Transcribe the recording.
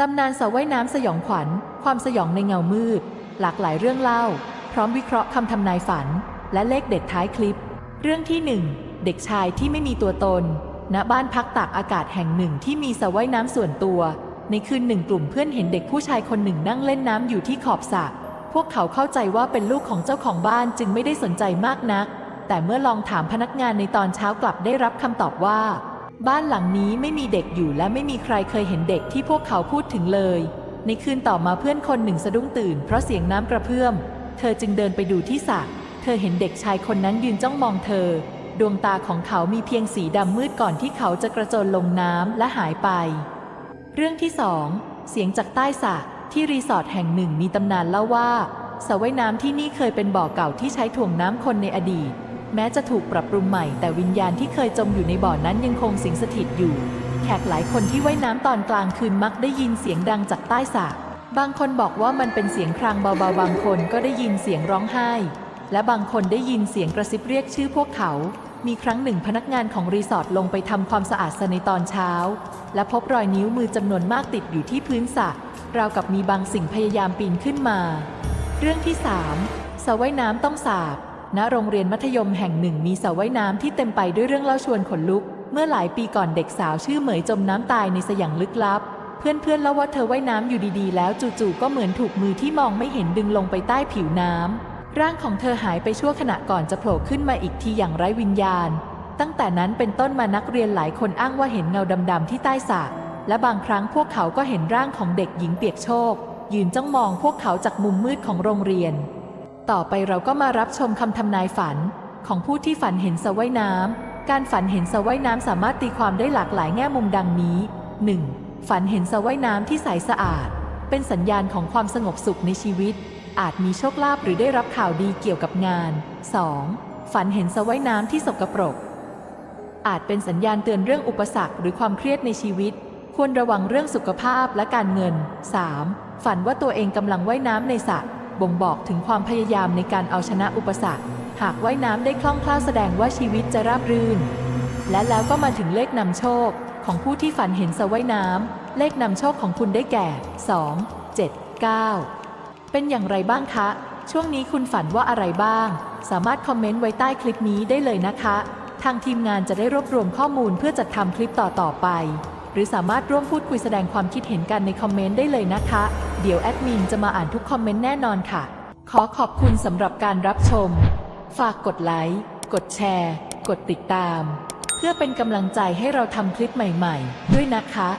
ตำนานสระว่ายน้ำสยองขวัญ ความสยองในเงามืด หลากหลายเรื่องเล่า พร้อมวิเคราะห์คำทำนายฝัน และเลขเด็ดท้ายคลิป เรื่องที่หนึ่งเด็กชายที่ไม่มีตัวตน ณ บ้านพักตากอากาศแห่งหนึ่งที่มีสระว่ายน้ำส่วนตัว ในคืนหนึ่งกลุ่มเพื่อนเห็นเด็กผู้ชายคนหนึ่งนั่งเล่นน้ำอยู่ที่ขอบสระ พวกเขาเข้าใจว่าเป็นลูกของเจ้าของบ้านจึงไม่ได้สนใจมากนัก แต่เมื่อลองถามพนักงานในตอนเช้ากลับได้รับคำตอบว่า บ้านหลังนี้ไม่มีเด็กอยู่และไม่มีใครเคยเห็นเด็กที่พวกเขาพูดถึงเลย ในคืนต่อมาเพื่อนคนหนึ่งสะดุ้งตื่นเพราะเสียงน้ำกระเพื่อม เธอจึงเดินไปดูที่สระเธอเห็นเด็กชายคนนั้นยืนจ้องมองเธอ ดวงตาของเขามีเพียงสีดำมืดก่อนที่เขาจะกระโจนลงน้ำและหายไป เรื่องที่สองเสียงจากใต้สระที่รีสอร์ทแห่งหนึ่งมีตำนานเล่าว่าสระว่ายน้ำที่นี่เคยเป็นบ่อเก่าที่ใช้ถ่วงน้ำคนในอดีต แม้จะถูกปรับปรุงใหม่แต่วิญญาณที่เคยจมอยู่ในบ่อนั้นยังคงสิงสถิตอยู่ แขกหลายคนที่ว่ายน้ำตอนกลางคืนมักได้ยินเสียงดังจากใต้สระบางคนบอกว่ามันเป็นเสียงครางเบาๆ บางคนก็ได้ยินเสียงร้องไห้ และบางคนได้ยินเสียงกระซิบเรียกชื่อพวกเขา มีครั้งหนึ่งพนักงานของรีสอร์ทลงไปทำความสะอาดสระในตอนเช้า และพบรอยนิ้วมือจำนวนมากติดอยู่ที่พื้นสระราวกับมีบางสิ่งพยายามปีนขึ้นมา เรื่องที่ 3สระว่ายน้ำต้องสาบ ณโรงเรียนมัธยมแห่งหนึ่งมีสระว่ายน้ำที่เต็มไปด้วยเรื่องเล่าชวนขนลุก เมื่อหลายปีก่อนเด็กสาวชื่อเหมยจมน้ำตายในสระอย่างลึกลับ เพื่อนๆเล่าว่าเธอว่ายน้ำอยู่ดีๆ แล้วจู่ๆก็เหมือนถูกมือที่มองไม่เห็นดึงลงไปใต้ผิวน้ำร่างของเธอหายไปชั่วขณะก่อนจะโผล่ขึ้นมาอีกทีอย่างไร้วิญญาณ ตั้งแต่นั้นเป็นต้นมานักเรียนหลายคนอ้างว่าเห็นเงาดำๆที่ใต้สระและบางครั้งพวกเขาก็เห็นร่างของเด็กหญิงเปียกโชกยืนจ้องมองพวกเขาจากมุมมืดของโรงเรียน ต่อไปเราก็มารับชมคำทำนายฝันของผู้ที่ฝันเห็นสระว่ายน้ำ การฝันเห็นสระว่ายน้ำสามารถตีความได้หลากหลายแง่มุมดังนี้ 1. ฝันเห็นสระว่ายน้ำที่ใสสะอาด เป็นสัญญาณของความสงบสุขในชีวิต อาจมีโชคลาภหรือได้รับข่าวดีเกี่ยวกับงาน 2. ฝันเห็นสระว่ายน้ำที่สกปรก อาจเป็นสัญญาณเตือนเรื่องอุปสรรคหรือความเครียดในชีวิต ควรระวังเรื่องสุขภาพและการเงิน 3. ฝันว่าตัวเองกำลังว่ายน้ำในสระ บ่งบอกถึงความพยายามในการเอาชนะอุปสรรค หากว่ายน้ำได้คล่องแคล่วแสดงว่าชีวิตจะราบรื่น และแล้วก็มาถึงเลขนำโชค ของผู้ที่ฝันเห็นสระว่ายน้ำเลขนำโชคของคุณได้แก่ 2 7 9 เป็นอย่างไรบ้างคะ ช่วงนี้คุณฝันว่าอะไรบ้าง สามารถคอมเมนต์ไว้ใต้คลิปนี้ได้เลยนะคะ ทางทีมงานจะได้รวบรวมข้อมูลเพื่อจัดทำคลิปต่อๆไป หรือสามารถร่วมพูดคุยแสดงความคิดเห็นกันในคอมเมนต์ได้เลยนะคะ เดี๋ยวแอดมินจะมาอ่านทุกคอมเมนต์แน่นอนค่ะ ขอขอบคุณสำหรับการรับชม ฝากกดไลค์ กดแชร์ กดติดตาม เพื่อเป็นกำลังใจให้เราทำคลิปใหม่ ๆ ด้วยนะคะ